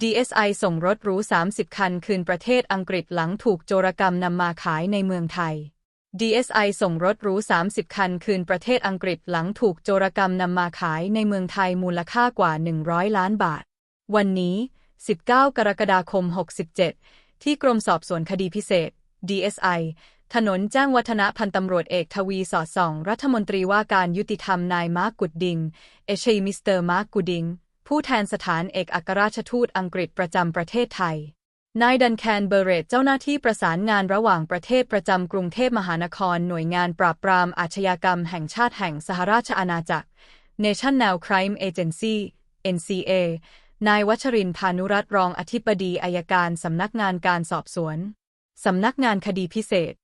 DSI ส่งรถหรู 30 คันคืนประเทศอังกฤษหลังถูกโจรกรรมนำมาขายในเมืองไทย DSI ส่งรถหรู 30 คันคืนประเทศอังกฤษหลังถูกโจรกรรมนำมาขายในเมืองไทยมูลค่ากว่า 100 ล้านบาท วันนี้ 19 กรกฎาคม 67 ที่กรมสอบสวนคดีพิเศษ DSI ถนนแจ้งวัฒนะพันตำรวจเอกทวีสอดส่อง รัฐมนตรีว่าการยุติธรรมนายมาร์กกุดดิง เอเชมิสเตอร์มาร์กกุดดิง ผู้แทนสถานเอกอัครราชทูตอังกฤษประจำประเทศไทย นายดันแคนเบเรตเจ้าหน้าที่ประสานงานระหว่างประเทศประจำกรุงเทพมหานครหน่วยงานปราบปรามอาชญากรรมแห่งชาติแห่งสหราชอาณาจักร National Crime Agency NCA นายวัชรินทร์พานุรัตน์รองอธิบดีอายการสำนักงานการสอบสวน สำนักงานคดีพิเศษ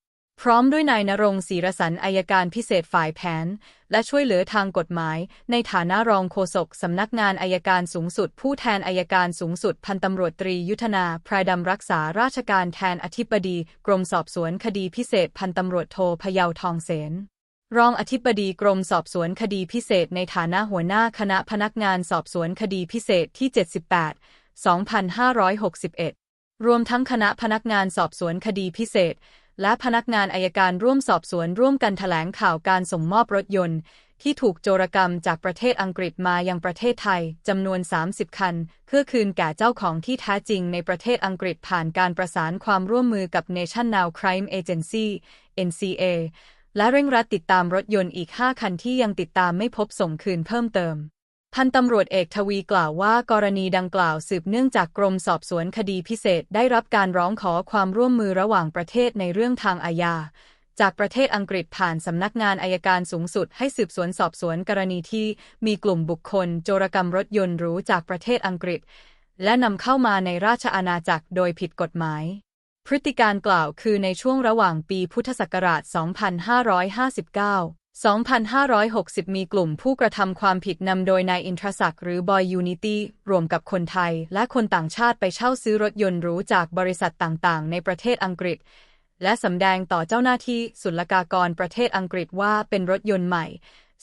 พร้อมด้วยนายนรงศรีรสันอายการพิเศษฝ่ายแผน และช่วยเหลือทางกฎหมาย ในฐานะรองโฆษกสำนักงานอายการสูงสุด ผู้แทนอายการสูงสุด พันตำรวจตรียุทธนาพรายดำรักษาราชการแทนอธิบดี กรมสอบสวนคดีพิเศษ พันตำรวจโทพยาวทองเสนรองอธิบดีกรมสอบสวนคดีพิเศษ ในฐานะหัวหน้าคณะพนักงานสอบสวนคดีพิเศษที่ 78 2561 รวมทั้งคณะพนักงานสอบสวนคดีพิเศษ และพนักงานอายการร่วมสอบสวนร่วมกันแถลงข่าวการส่งมอบรถยนต์ ที่ถูกโจรกรรมจากประเทศอังกฤษมายังประเทศไทยจำนวน 30 คัน เพื่อคืนแก่เจ้าของที่แท้จริงในประเทศอังกฤษผ่านการประสานความร่วมมือกับ National Crime Agency NCA และเร่งรัดติดตามรถยนต์อีก 5 คันที่ยังติดตามไม่พบส่งคืนเพิ่มเติม พันตำรวจเอกทวีกล่าวว่ากรณีดังกล่าวสืบเนื่องจากกรมสอบสวนคดีพิเศษได้รับการร้องขอความร่วมมือระหว่างประเทศในเรื่องทางอาญาจากประเทศอังกฤษผ่านสำนักงานอายการสูงสุดให้สืบสวนสอบสวนกรณีที่มีกลุ่มบุคคล โจรกรรมรถยนต์หรูจากประเทศอังกฤษ และนำเข้ามาในราชอาณาจักรโดยผิดกฎหมาย พฤติการกล่าวคือในช่วงระหว่างปีพุทธศักราช 2559 2560 มีกลุ่มผู้กระทำความผิดนำโดยนายอินทรศักดิ์หรือบอยยูนิตี้รวมกับคนไทย และคนต่างชาติไปเช่าซื้อรถยนต์หรูจากบริษัทต่างๆ ในประเทศอังกฤษ และสำแดงต่อเจ้าหน้าที่ศุลกากรประเทศอังกฤษว่าเป็นรถยนต์ใหม่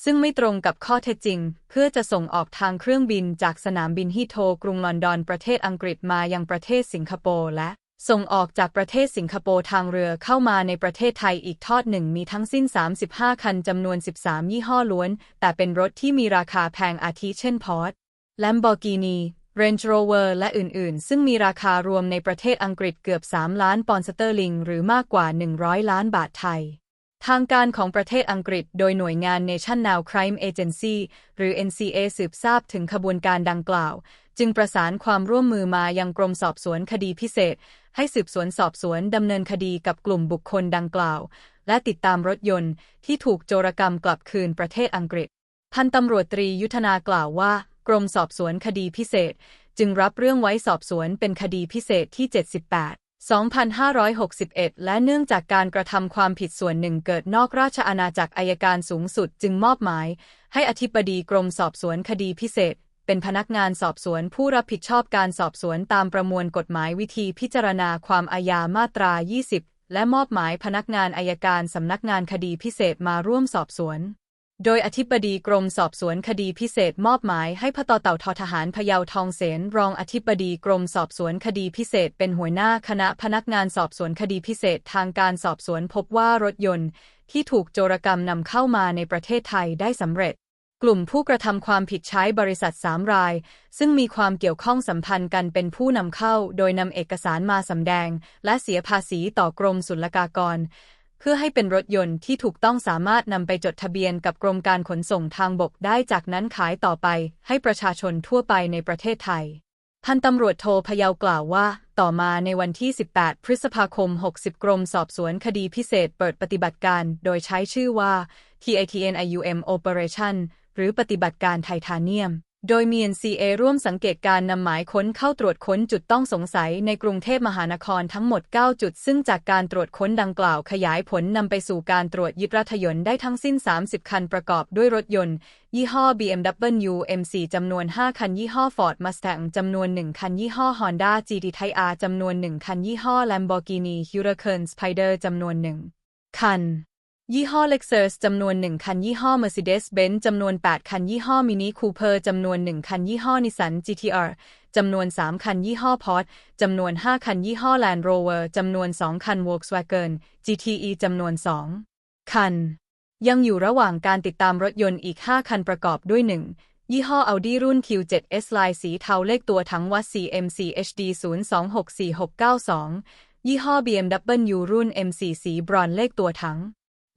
ซึ่งไม่ตรงกับข้อเท็จจริง เพื่อจะส่งออกทางเครื่องบินจากสนามบินฮีโทกรุงลอนดอนประเทศอังกฤษมายังประเทศสิงคโปร์และ ส่งออกจากประเทศสิงคโปร์ทางเรือเข้ามาในประเทศไทยอีกทอดหนึ่งมีทั้งสิ้น 35 คันจำนวน 13 ยี่ห้อล้วน แต่เป็นรถที่มีราคาแพงอาทิเช่นพอร์ต Lamborghini Range Rover และอื่นๆ ซึ่งมีราคารวมในประเทศอังกฤษเกือบ 3 ล้านปอนด์สเตอร์ลิง หรือมากกว่า 100 ล้านบาทไทย ทางการของประเทศอังกฤษโดยหน่วยงาน National Crime Agency หรือ NCA สืบทราบถึงขบวนการดังกล่าว จึงประสานความร่วมมือมายังกรมสอบสวนคดีพิเศษ ให้สืบสวนสอบสวนดำเนินคดีกับกลุ่มบุคคลดังกล่าว และติดตามรถยนต์ที่ถูกโจรกรรมกลับคืนประเทศอังกฤษ พันตำรวจตรียุทธนากล่าวว่า กรมสอบสวนคดีพิเศษ จึงรับเรื่องไว้สอบสวนเป็นคดีพิเศษที่ 78 2561 และเนื่องจากการกระทำความผิดส่วนหนึ่งเกิดนอกราชอาณาจักรอายการสูงสุดจึงมอบหมาย ให้อธิบดีกรมสอบสวนคดีพิเศษ เป็นพนักงานสอบสวนผู้รับผิดชอบการสอบสวนตามประมวลกฎหมายวิธีพิจารณาความอาญามาตรา 20 และมอบหมายพนักงานอายการสำนักงานคดีพิเศษมาร่วมสอบสวน โดยอธิบดีกรมสอบสวนคดีพิเศษมอบหมายให้พตเต่าททหารพยาวทองเสนรองอธิบดีกรมสอบสวนคดีพิเศษเป็นหัวหน้าคณะพนักงานสอบสวนคดีพิเศษทางการสอบสวนพบว่ารถยนต์ ที่ถูกโจรกรรมนำเข้ามาในประเทศไทยได้สำเร็จ กลุ่มผู้กระทำความผิดใช้บริษัท3ราย ซึ่งมีความเกี่ยวข้องสัมพันธ์กันเป็นผู้นำเข้า โดยนำเอกสารมาสำแดง และเสียภาษีต่อกรมศุลกากร เพื่อให้เป็นรถยนต์ที่ถูกต้องสามารถนำไปจดทะเบียนกับกรมการขนส่งทางบกได้จากนั้นขายต่อไปให้ประชาชนทั่วไปในประเทศไทย พันตำรวจโทพยาวกล่าวว่า ต่อมาในวันที่ 18 พฤษภาคม 60 กรมสอบสวนคดีพิเศษเปิดปฏิบัติการ โดยใช้ชื่อว่า TITNIUM Operation หรือปฏิบัติการไททาเนียม โดยมี NCA ร่วมสังเกตการนำหมายค้นเข้าตรวจค้นจุดต้องสงสัยในกรุงเทพมหานครทั้งหมด 9 จุด ซึ่งจากการตรวจค้นดังกล่าวขยายผลนำไปสู่การตรวจยึดรถยนต์ได้ทั้งสิ้น 30 คันประกอบด้วยรถยนต์ ยี่ห้อ BMW M4 จำนวน 5 คัน ยี่ห้อ Ford Mustang จำนวน 1 คัน ยี่ห้อ Honda GT Type R จำนวน 1 คัน ยี่ห้อ Lamborghini Huracan Spider จำนวน 1 คัน ยี่ห้อ Lexus จำนวน 1 คัน ยี่ห้อ Mercedes-Benz จำนวน 8 คัน ยี่ห้อ Mini Cooper จำนวน 1 คัน ยี่ห้อ Nissan GTR จำนวน 3 คัน ยี่ห้อ Porsche จำนวน 5 คัน ยี่ห้อ Land Rover จำนวน 2 คัน Volkswagen GTE จำนวน 2 คัน ยังอยู่ระหว่างการติดตามรถยนต์อีก 5 คันประกอบด้วย 1ยี่ห้อ Audi รุ่น Q7S ลายสีเทาเลขตัวถังวัด CMC HD 0264692 ยี่ห้อ BMW รุ่น M4 สีบรอนเลขตัวถัง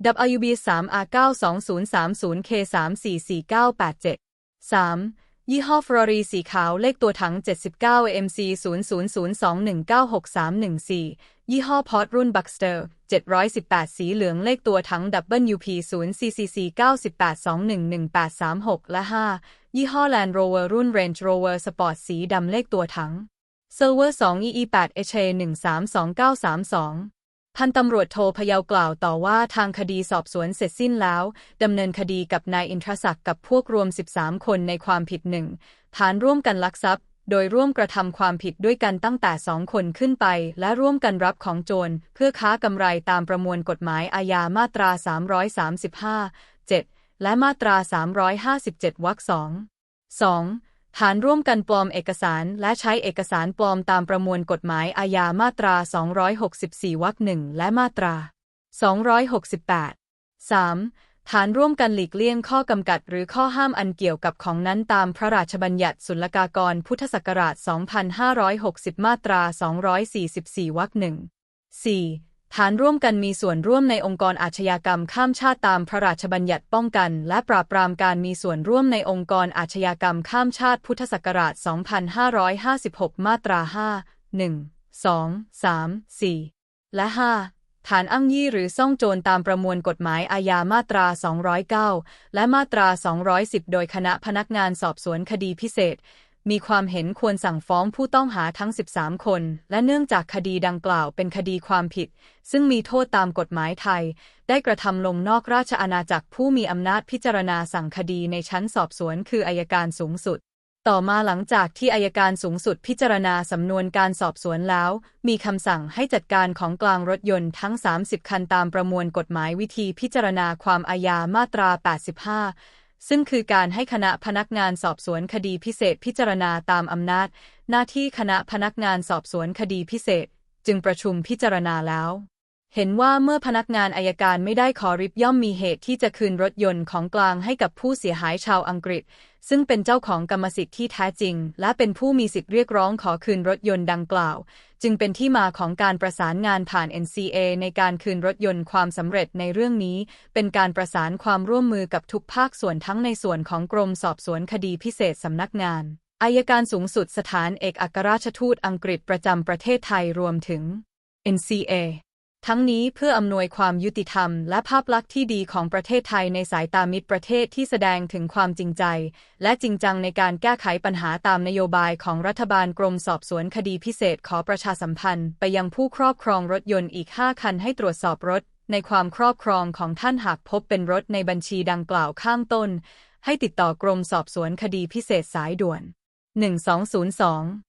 WB 3 R 92030 K 344987 3. ยี่ห้อฟรอรีสีขาวเลขตัวถัง 79 MC 0002196314 ยี่ห้อพอร์ตรุ่น Buckster 718 สีเหลืองเลขตัวถัง WP 0 CCC 98211836 และ 5. ยี่ห้อ Land Rover รุ่น Range Rover Sport สีดำเลขตัวถัง Silver 2 EE8 HA 132932 พันตำรวจโทพยาวกล่าวต่อว่าทางคดีสอบสวนเสร็จสิ้นแล้ว ดำเนินคดีกับนายอินทรศักดิ์กับพวกรวม 13 คนในความผิดหนึ่งฐานร่วมกันลักทรัพย์ โดยร่วมกระทำความผิดด้วยกันตั้งแต่สองคนขึ้นไป และร่วมกันรับของโจร เพื่อค้ากำไรตามประมวลกฎหมายอาญามาตรา 335 7 และมาตรา 357วรรคสอง 2. ฐานร่วมกันปลอมเอกสารและใช้เอกสารปลอมตามประมวลกฎหมายอาญามาตรา 264 วรรคหนึ่งและมาตรา 268 3. ฐานร่วมกันหลีกเลี่ยงข้อกำกัดหรือข้อห้ามอันเกี่ยวกับของนั้นตามพระราชบัญญัติศุลกากรพุทธศักราช 2560 มาตรา 244 วรรคหนึ่ง 4. ฐานร่วมกันมีส่วนร่วมในองค์กรอาชญากรรมข้ามชาติตามพระราชบัญญัติป้องกัน และปราบปรามการมีส่วนร่วมในองค์กรอาชญากรรมข้ามชาติพุทธศักราช 2556 มาตรา 5 1 2 3 4 และ 5 ฐานอ้างยี่หรือซ่องโจรตามประมวลกฎหมายอาญามาตรา 209 และมาตรา 210 โดยคณะพนักงานสอบสวนคดีพิเศษ มีความเห็นควรสั่งฟ้องผู้ต้องหาทั้ง 13 คน และเนื่องจากคดีดังกล่าวเป็นคดีความผิด ซึ่งมีโทษตามกฎหมายไทย ได้กระทำลงนอกราชอาณาจักรผู้มีอำนาจพิจารณาสั่งคดีในชั้นสอบสวนคืออายการสูงสุด ต่อมาหลังจากที่อายการสูงสุดพิจารณาสำนวนการสอบสวนแล้ว มีคำสั่งให้จัดการของกลางรถยนต์ทั้ง 30 คันตามประมวลกฎหมายวิธีพิจารณาความอาญามาตรา 85 ซึ่งคือการให้คณะพนักงานสอบสวนคดีพิเศษพิจารณาตามอำนาจ หน้าที่คณะพนักงานสอบสวนคดีพิเศษ จึงประชุมพิจารณาแล้ว เห็นว่าเมื่อพนักงานอายการไม่ได้ขอริบย่อมมีเหตุที่จะคืนรถยนต์ของกลางให้กับผู้เสียหายชาวอังกฤษ ซึ่งเป็นเจ้าของกรรมสิทธิ์ที่แท้จริง และเป็นผู้มีสิทธิ์เรียกร้องขอคืนรถยนต์ดังกล่าว จึงเป็นที่มาของการประสานงานผ่าน NCA ในการคืนรถยนต์ความสำเร็จในเรื่องนี้ เป็นการประสานความร่วมมือกับทุกภาคส่วนทั้งในส่วนของกรมสอบสวนคดีพิเศษสำนักงานอายการสูงสุดสถานเอกอัครราชทูตอังกฤษประจำประเทศไทยรวมถึง NCA ทั้งนี้เพื่ออำนวยความยุติธรรม และภาพลักษณ์ที่ดีของประเทศไทยในสายตามิตรประเทศที่แสดงถึงความจริงใจ และจริงจังในการแก้ไขปัญหาตามนโยบายของรัฐบาลกรมสอบสวนคดีพิเศษขอประชาสัมพันธ์ ไปยังผู้ครอบครองรถยนต์อีก 5 คันให้ตรวจสอบรถ ในความครอบครองของท่านหากพบเป็นรถในบัญชีดังกล่าวข้างต้น ให้ติดต่อกรมสอบสวนคดีพิเศษสายด่วน 1202